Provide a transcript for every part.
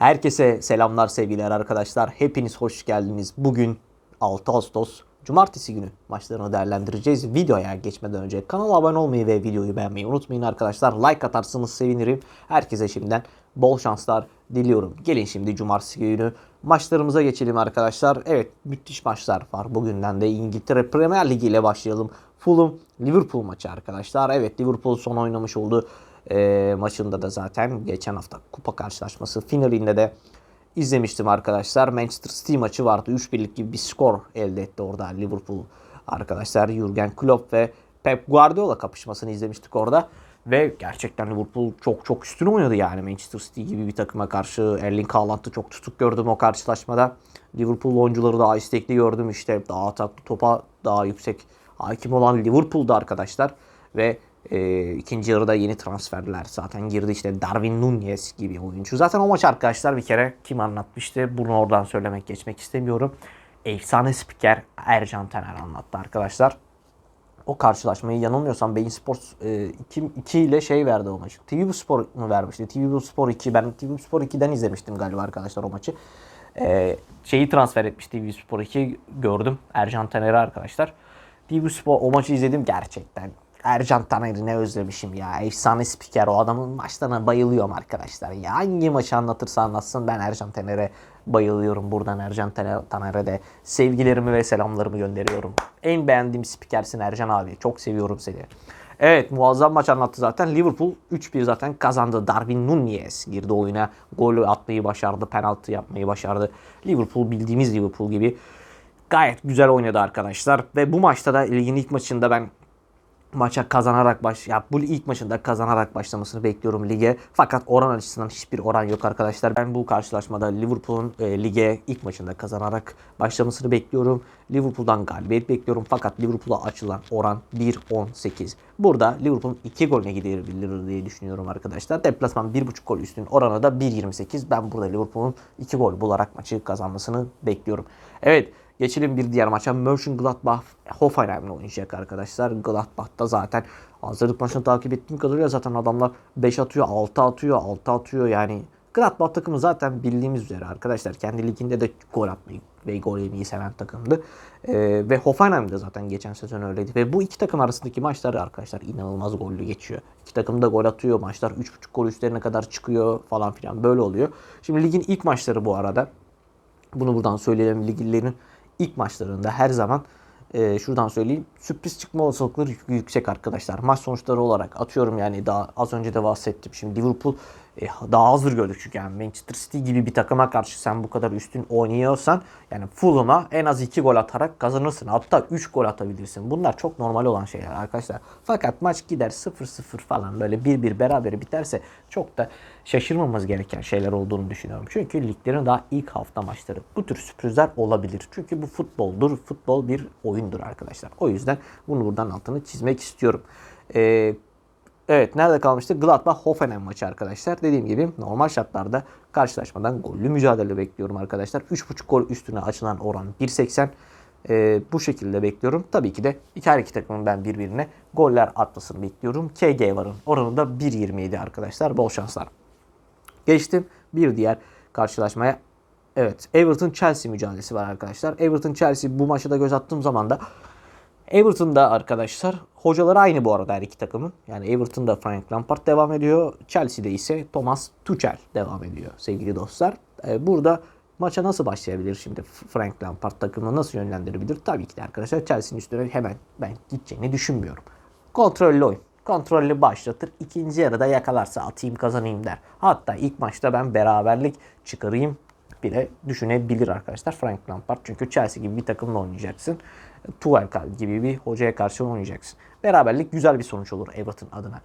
Herkese selamlar sevgiler arkadaşlar. Hepiniz hoş geldiniz. Bugün 6 Ağustos Cumartesi günü maçlarını değerlendireceğiz. Videoya geçmeden önce kanala abone olmayı ve videoyu beğenmeyi unutmayın arkadaşlar. Like atarsanız sevinirim. Herkese şimdiden bol şanslar diliyorum. Gelin şimdi Cumartesi günü maçlarımıza geçelim arkadaşlar. Evet müthiş maçlar var. Bugünden de İngiltere Premier Ligi ile başlayalım. Fulham Liverpool maçı arkadaşlar. Evet Liverpool son oynamış oldu e, maçında da zaten geçen hafta kupa karşılaşması finalinde de izlemiştim arkadaşlar. Manchester City maçı vardı. 3-1'lik gibi bir skor elde etti orada Liverpool arkadaşlar. Jurgen Klopp ve Pep Guardiola kapışmasını izlemiştik orada. Ve gerçekten Liverpool çok çok üstün oynadı yani Manchester City gibi bir takıma karşı. Erling Haaland'ı çok tutuk gördüm o karşılaşmada. Liverpool oyuncuları daha istekli gördüm işte. Daha ataklı topa daha yüksek hakim olan Liverpool'da arkadaşlar. Ve e, ikinci yarıda yeni transferler zaten girdi işte Darwin Nunez gibi oyuncu. Zaten o maç arkadaşlar bir kere kim anlatmıştı bunu oradan söylemek geçmek istemiyorum. Efsane spiker Ercan Taner anlattı arkadaşlar. O karşılaşmayı yanılmıyorsam Beyin Sports 2, 2 ile şey verdi o maçı. TV Spor mu vermişti? TV Spor 2. Ben TV Spor 2'den izlemiştim galiba arkadaşlar o maçı. E, şeyi transfer etmiş TV Spor 2 gördüm. Ercan Taner'i arkadaşlar. TV Spor o maçı izledim gerçekten. Ercan Taner'i ne özlemişim ya. Efsane spiker o adamın maçlarına bayılıyorum arkadaşlar. Ya hangi maçı anlatırsa anlatsın ben Ercan Taner'e bayılıyorum. Buradan Ercan Taner- Taner'e de sevgilerimi ve selamlarımı gönderiyorum. En beğendiğim spikersin Ercan abi. Çok seviyorum seni. Evet muazzam maç anlattı zaten. Liverpool 3-1 zaten kazandı. Darwin Nunez girdi oyuna. Golü atmayı başardı. Penaltı yapmayı başardı. Liverpool bildiğimiz Liverpool gibi gayet güzel oynadı arkadaşlar. Ve bu maçta da ligin ilk maçında ben maça kazanarak baş ya bu ilk maçında kazanarak başlamasını bekliyorum lige. Fakat oran açısından hiçbir oran yok arkadaşlar. Ben bu karşılaşmada Liverpool'un e, lige ilk maçında kazanarak başlamasını bekliyorum. Liverpool'dan galibiyet bekliyorum. Fakat Liverpool'a açılan oran 1.18. Burada Liverpool'un 2 golüne gidebilir diye düşünüyorum arkadaşlar. Deplasman 1.5 gol üstün oranı da 1.28. Ben burada Liverpool'un 2 gol bularak maçı kazanmasını bekliyorum. Evet Geçelim bir diğer maça. Mönchengladbach Hoffenheim'le oynayacak arkadaşlar. Gladbach'ta zaten hazırlık maçını takip ettiğim kadarıyla zaten adamlar 5 atıyor, 6 atıyor, 6 atıyor. Yani Gladbach takımı zaten bildiğimiz üzere arkadaşlar. Kendi liginde de gol atmayı ve gol yemeyi seven takımdı. Ee, ve Hoffenheim de zaten geçen sezon öyleydi. Ve bu iki takım arasındaki maçlar arkadaşlar inanılmaz gollü geçiyor. İki takım da gol atıyor. Maçlar 3.5 gol üstlerine kadar çıkıyor falan filan böyle oluyor. Şimdi ligin ilk maçları bu arada. Bunu buradan söyleyelim. Liglerin ilk maçlarında her zaman e, şuradan söyleyeyim sürpriz çıkma olasılıkları yüksek arkadaşlar. Maç sonuçları olarak atıyorum yani daha az önce de bahsettim. Şimdi Liverpool e, daha hazır gördük çünkü yani Manchester City gibi bir takıma karşı sen bu kadar üstün oynuyorsan yani Fulham'a en az 2 gol atarak kazanırsın. Hatta 3 gol atabilirsin. Bunlar çok normal olan şeyler arkadaşlar. Fakat maç gider 0-0 falan böyle 1-1 beraber biterse çok da şaşırmamamız gereken şeyler olduğunu düşünüyorum. Çünkü liglerin daha ilk hafta maçları. Bu tür sürprizler olabilir. Çünkü bu futboldur. Futbol bir oyundur arkadaşlar. O yüzden bunu buradan altını çizmek istiyorum. Ee, Evet nerede kalmıştık? Gladbach Hoffenheim maçı arkadaşlar. Dediğim gibi normal şartlarda karşılaşmadan gollü mücadele bekliyorum arkadaşlar. 3.5 gol üstüne açılan oran 1.80. Ee, bu şekilde bekliyorum. Tabii ki de iki her iki takımın ben birbirine goller atmasını bekliyorum. KG varın oranı da 1.27 arkadaşlar. Bol şanslar. Geçtim bir diğer karşılaşmaya. Evet Everton Chelsea mücadelesi var arkadaşlar. Everton Chelsea bu maçı da göz attığım zaman da Everton'da arkadaşlar hocaları aynı bu arada her iki takımın. Yani Everton'da Frank Lampard devam ediyor. Chelsea'de ise Thomas Tuchel devam ediyor sevgili dostlar. Ee, burada maça nasıl başlayabilir şimdi Frank Lampard takımını nasıl yönlendirebilir? Tabii ki de arkadaşlar Chelsea'nin üstüne hemen ben gideceğini düşünmüyorum. Kontrollü oyun. Kontrollü başlatır. İkinci yarıda yakalarsa atayım kazanayım der. Hatta ilk maçta ben beraberlik çıkarayım bile düşünebilir arkadaşlar Frank Lampard. Çünkü Chelsea gibi bir takımla oynayacaksın. Tuchel gibi bir hocaya karşı oynayacaksın. Beraberlik güzel bir sonuç olur Everton adına.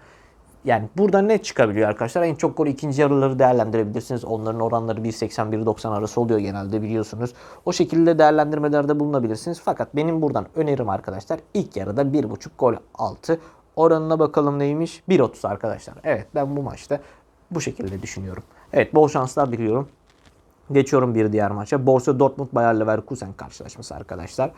Yani burada ne çıkabiliyor arkadaşlar? En çok gol ikinci yarıları değerlendirebilirsiniz. Onların oranları 1.80-1.90 arası oluyor genelde biliyorsunuz. O şekilde değerlendirmelerde bulunabilirsiniz. Fakat benim buradan önerim arkadaşlar ilk yarıda 1.5 gol altı. Oranına bakalım neymiş? 1.30 arkadaşlar. Evet ben bu maçta bu şekilde düşünüyorum. Evet bol şanslar diliyorum. Geçiyorum bir diğer maça. Borussia Dortmund Bayer Leverkusen karşılaşması arkadaşlar.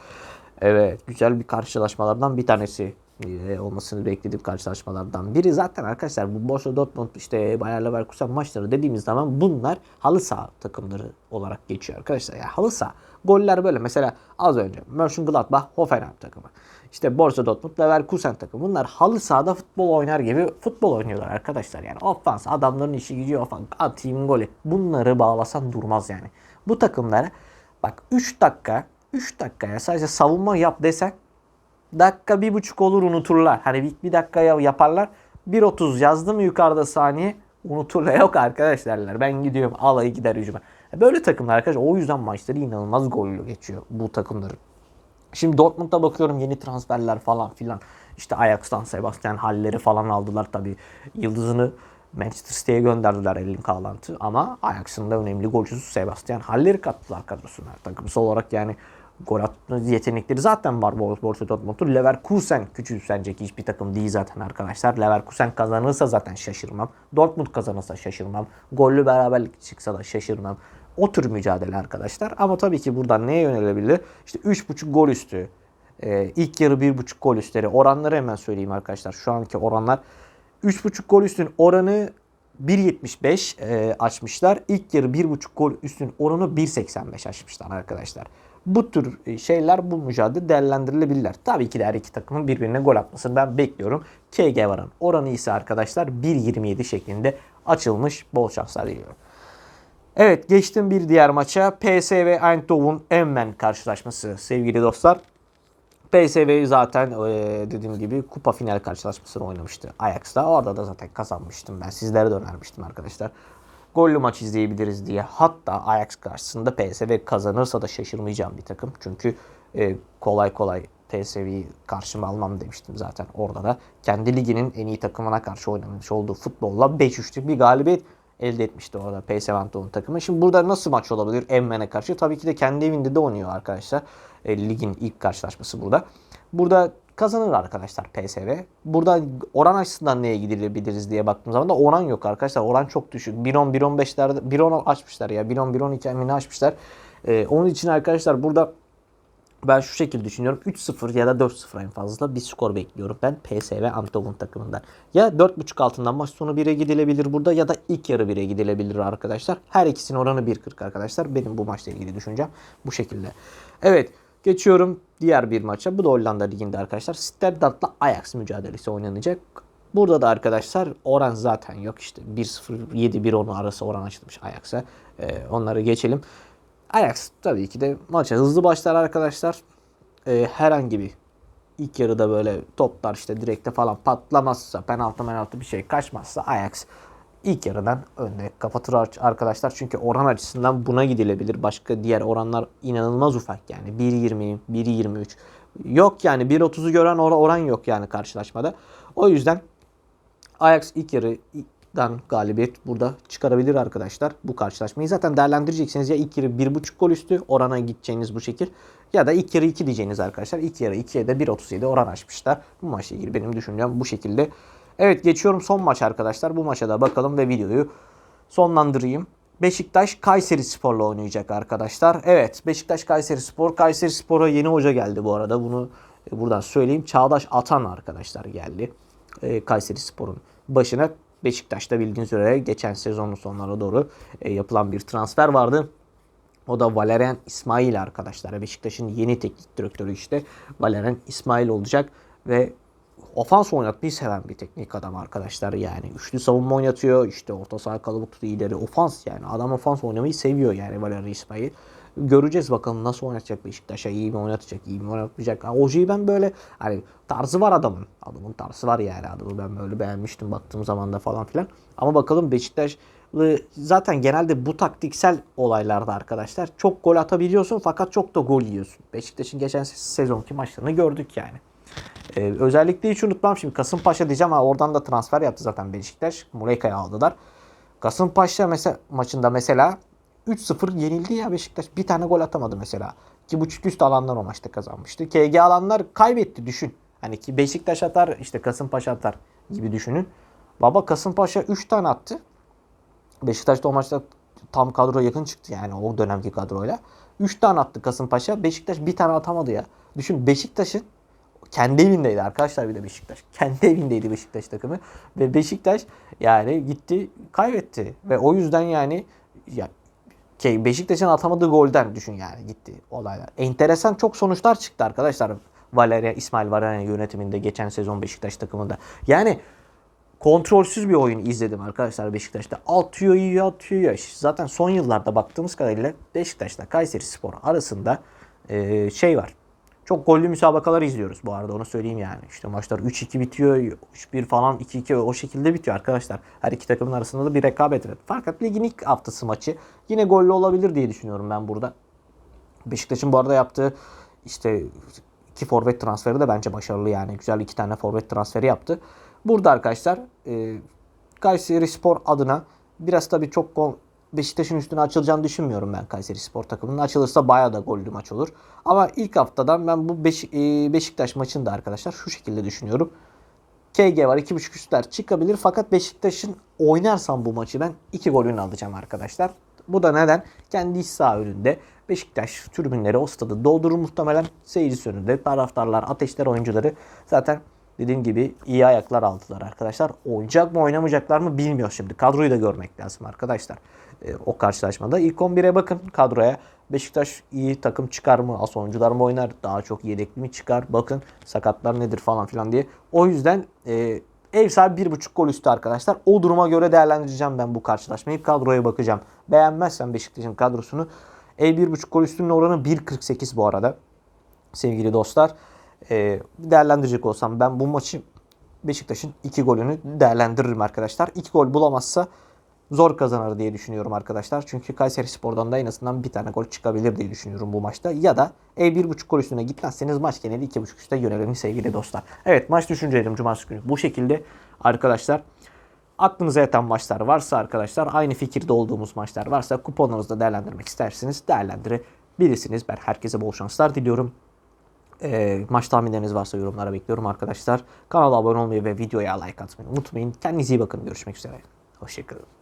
Evet güzel bir karşılaşmalardan bir tanesi e, olmasını beklediğim karşılaşmalardan biri. Zaten arkadaşlar bu Borussia Dortmund işte Bayer Leverkusen maçları dediğimiz zaman bunlar halı saha takımları olarak geçiyor arkadaşlar. Ya halı saha goller böyle mesela az önce Mönchengladbach Hoffenheim takımı. İşte Borussia Dortmund Leverkusen takımı. Bunlar halı sahada futbol oynar gibi futbol oynuyorlar arkadaşlar. Yani ofans adamların işi gücü ofans atayım golü. Bunları bağlasan durmaz yani. Bu takımlara bak 3 dakika 3 dakikaya sadece savunma yap desen dakika bir buçuk olur unuturlar. Hani bir, bir dakikaya yaparlar. 1.30 yazdı mı yukarıda saniye unuturlar. Yok arkadaşlarlar ben gidiyorum alayı gider hücuma. Böyle takımlar arkadaşlar o yüzden maçları inanılmaz gollü geçiyor bu takımların. Şimdi Dortmund'a bakıyorum yeni transferler falan filan. İşte Ajax'tan Sebastian Haller'i falan aldılar tabii. Yıldızını Manchester City'ye gönderdiler Erling Haaland'ı ama Ajax'ın da önemli golcüsü Sebastian Haller'i kattılar kadrosuna. Takımsal olarak yani gol atma yetenekleri zaten var Borussia Dortmund'un. Leverkusen küçümsenecek hiçbir takım değil zaten arkadaşlar. Leverkusen kazanırsa zaten şaşırmam. Dortmund kazanırsa şaşırmam. Gollü beraberlik çıksa da şaşırmam. O tür mücadele arkadaşlar. Ama tabii ki buradan neye yönelebilir? İşte 3.5 gol üstü. Ee, ilk yarı 1.5 gol üstleri. Oranları hemen söyleyeyim arkadaşlar. Şu anki oranlar 3.5 gol üstün oranı 1.75 e, açmışlar. İlk yarı 1.5 gol üstün oranı 1.85 açmışlar arkadaşlar. Bu tür e, şeyler bu mücadele değerlendirilebilirler. Tabii ki de her iki takımın birbirine gol atmasını ben bekliyorum. KG varan oranı ise arkadaşlar 1.27 şeklinde açılmış. Bol şanslar diliyorum. Evet geçtim bir diğer maça. PSV Eindhoven Emmen karşılaşması sevgili dostlar. PSV zaten e, dediğim gibi kupa final karşılaşmasını oynamıştı Ajax'ta. Orada da zaten kazanmıştım ben. Sizlere de önermiştim arkadaşlar. Gollü maç izleyebiliriz diye. Hatta Ajax karşısında PSV kazanırsa da şaşırmayacağım bir takım. Çünkü e, kolay kolay PSV'yi karşıma almam demiştim zaten orada da. Kendi liginin en iyi takımına karşı oynamış olduğu futbolla 5-3'lük bir galibiyet elde etmişti orada PSV Eindhoven takımı. Şimdi burada nasıl maç olabilir Emmen'e karşı? Tabii ki de kendi evinde de oynuyor arkadaşlar. E, ligin ilk karşılaşması burada. Burada kazanır arkadaşlar PSV. Burada oran açısından neye gidilebiliriz diye baktığım zaman da oran yok arkadaşlar. Oran çok düşük. 1.10 1.15'lerde 1.10 açmışlar ya. 1.10 1.12 emini açmışlar. Ee, onun için arkadaşlar burada ben şu şekilde düşünüyorum. 3-0 ya da 4-0 en fazla bir skor bekliyorum ben PSV Eindhoven takımından. Ya 4.5 altından maç sonu 1'e gidilebilir burada ya da ilk yarı 1'e gidilebilir arkadaşlar. Her ikisinin oranı 1.40 arkadaşlar. Benim bu maçla ilgili düşüncem bu şekilde. Evet geçiyorum diğer bir maça. Bu da Hollanda Ligi'nde arkadaşlar. Stadt'la Ajax mücadelesi oynanacak. Burada da arkadaşlar oran zaten yok işte 1-0 7-1-10 arası oran açılmış Ajax'a. Ee, onları geçelim. Ajax tabii ki de maça hızlı başlar arkadaşlar. Ee, herhangi bir ilk yarıda böyle toplar işte direkte falan patlamazsa, penaltı penaltı bir şey kaçmazsa Ajax ilk yarıdan önde kapatır arkadaşlar. Çünkü oran açısından buna gidilebilir. Başka diğer oranlar inanılmaz ufak yani. 1.20, 1.23 yok yani 1.30'u gören oran yok yani karşılaşmada. O yüzden Ajax ilk yarı dan galibiyet burada çıkarabilir arkadaşlar bu karşılaşmayı. Zaten değerlendireceksiniz ya ilk yarı 1.5 gol üstü orana gideceğiniz bu şekil ya da ilk yarı 2 diyeceğiniz arkadaşlar. İlk yarı 2'ye de 1.37 oran açmışlar. Bu maçla ilgili benim düşüncem bu şekilde. Evet geçiyorum son maç arkadaşlar. Bu maça da bakalım ve videoyu sonlandırayım. Beşiktaş Kayseri Spor'la oynayacak arkadaşlar. Evet Beşiktaş Kayseri Spor. Kayseri Spor'a yeni hoca geldi bu arada. Bunu e, buradan söyleyeyim. Çağdaş Atan arkadaşlar geldi. E, Kayseri Spor'un başına. Beşiktaş'ta bildiğiniz üzere geçen sezonun sonlara doğru e, yapılan bir transfer vardı. O da Valerian İsmail arkadaşlar. Beşiktaş'ın yeni teknik direktörü işte Valerian İsmail olacak ve ofans oynatmayı seven bir teknik adam arkadaşlar yani. Üçlü savunma oynatıyor. işte orta saha kalıbı tutuyor ileri ofans yani. Adam ofans oynamayı seviyor yani Valerian İsmail. Göreceğiz bakalım nasıl oynatacak Beşiktaş'a. iyi mi oynatacak, iyi mi oynatmayacak. Hocayı ben böyle hani tarzı var adamın. Adamın tarzı var yani adamı ben böyle beğenmiştim baktığım zaman da falan filan. Ama bakalım Beşiktaş zaten genelde bu taktiksel olaylarda arkadaşlar çok gol atabiliyorsun fakat çok da gol yiyorsun. Beşiktaş'ın geçen sezonki maçlarını gördük yani. Ee, özellikle hiç unutmam şimdi Kasımpaşa diyeceğim ama oradan da transfer yaptı zaten Beşiktaş. Muleka'yı aldılar. Kasımpaşa mesela maçında mesela 3-0 yenildi ya Beşiktaş. Bir tane gol atamadı mesela. 2.5 üst alanlar o maçta kazanmıştı. KG alanlar kaybetti düşün. Hani ki Beşiktaş atar işte Kasımpaşa atar gibi düşünün. Baba Kasımpaşa 3 tane attı. Beşiktaş da o maçta tam kadro yakın çıktı yani o dönemki kadroyla. 3 tane attı Kasımpaşa. Beşiktaş bir tane atamadı ya. Düşün Beşiktaş'ın kendi evindeydi arkadaşlar bir de Beşiktaş. Kendi evindeydi Beşiktaş takımı. Ve Beşiktaş yani gitti kaybetti. Ve o yüzden yani ya Beşiktaş'ın atamadığı golden düşün yani gitti olaylar. Enteresan çok sonuçlar çıktı arkadaşlar. Valeria, İsmail Valeria yönetiminde geçen sezon Beşiktaş takımında. Yani kontrolsüz bir oyun izledim arkadaşlar Beşiktaş'ta. Atıyor iyi atıyor ya. Zaten son yıllarda baktığımız kadarıyla Beşiktaş'la Kayseri Spor arasında şey var. Çok gollü müsabakalar izliyoruz bu arada onu söyleyeyim yani. İşte maçlar 3-2 bitiyor, 3-1 falan 2-2 o şekilde bitiyor arkadaşlar. Her iki takımın arasında da bir rekabet var. Fakat ligin ilk haftası maçı yine gollü olabilir diye düşünüyorum ben burada. Beşiktaş'ın bu arada yaptığı işte iki forvet transferi de bence başarılı yani. Güzel iki tane forvet transferi yaptı. Burada arkadaşlar e, Kayseri Spor adına biraz tabii çok Beşiktaş'ın üstüne açılacağını düşünmüyorum ben Kayseri Spor takımının. Açılırsa bayağı da gollü maç olur. Ama ilk haftadan ben bu e, Beşiktaş maçını da arkadaşlar şu şekilde düşünüyorum. KG var 2.5 üstler çıkabilir fakat Beşiktaş'ın oynarsam bu maçı ben 2 golünü alacağım arkadaşlar. Bu da neden? Kendi iç saha önünde Beşiktaş tribünleri o stadı doldurur muhtemelen. Seyircisi önünde taraftarlar, ateşler oyuncuları zaten dediğim gibi iyi ayaklar aldılar arkadaşlar. Oynayacak mı oynamayacaklar mı bilmiyor şimdi. Kadroyu da görmek lazım arkadaşlar. Ee, o karşılaşmada. İlk 11'e bakın kadroya. Beşiktaş iyi takım çıkar mı? As oyuncular mı oynar? Daha çok yedekli mi çıkar? Bakın sakatlar nedir falan filan diye. O yüzden e, ev sahibi 1.5 gol üstü arkadaşlar. O duruma göre değerlendireceğim ben bu karşılaşmayı. Kadroya bakacağım. Beğenmezsem Beşiktaş'ın kadrosunu ev 1.5 gol üstünün oranı 1.48 bu arada. Sevgili dostlar. E, değerlendirecek olsam ben bu maçı Beşiktaş'ın 2 golünü değerlendiririm arkadaşlar. 2 gol bulamazsa zor kazanır diye düşünüyorum arkadaşlar. Çünkü Kayseri Spor'dan da en azından bir tane gol çıkabilir diye düşünüyorum bu maçta. Ya da ev 1.5 gol üstüne gitmezseniz maç geneli 2.5 üste yönelelim sevgili dostlar. Evet maç düşüncelerim cumartesi günü bu şekilde arkadaşlar. Aklınıza yatan maçlar varsa arkadaşlar aynı fikirde olduğumuz maçlar varsa kuponlarınızda değerlendirmek isterseniz değerlendirebilirsiniz. Ben herkese bol şanslar diliyorum. E, maç tahminleriniz varsa yorumlara bekliyorum arkadaşlar. Kanala abone olmayı ve videoya like atmayı unutmayın. Kendinize iyi bakın. Görüşmek üzere. Hoşçakalın.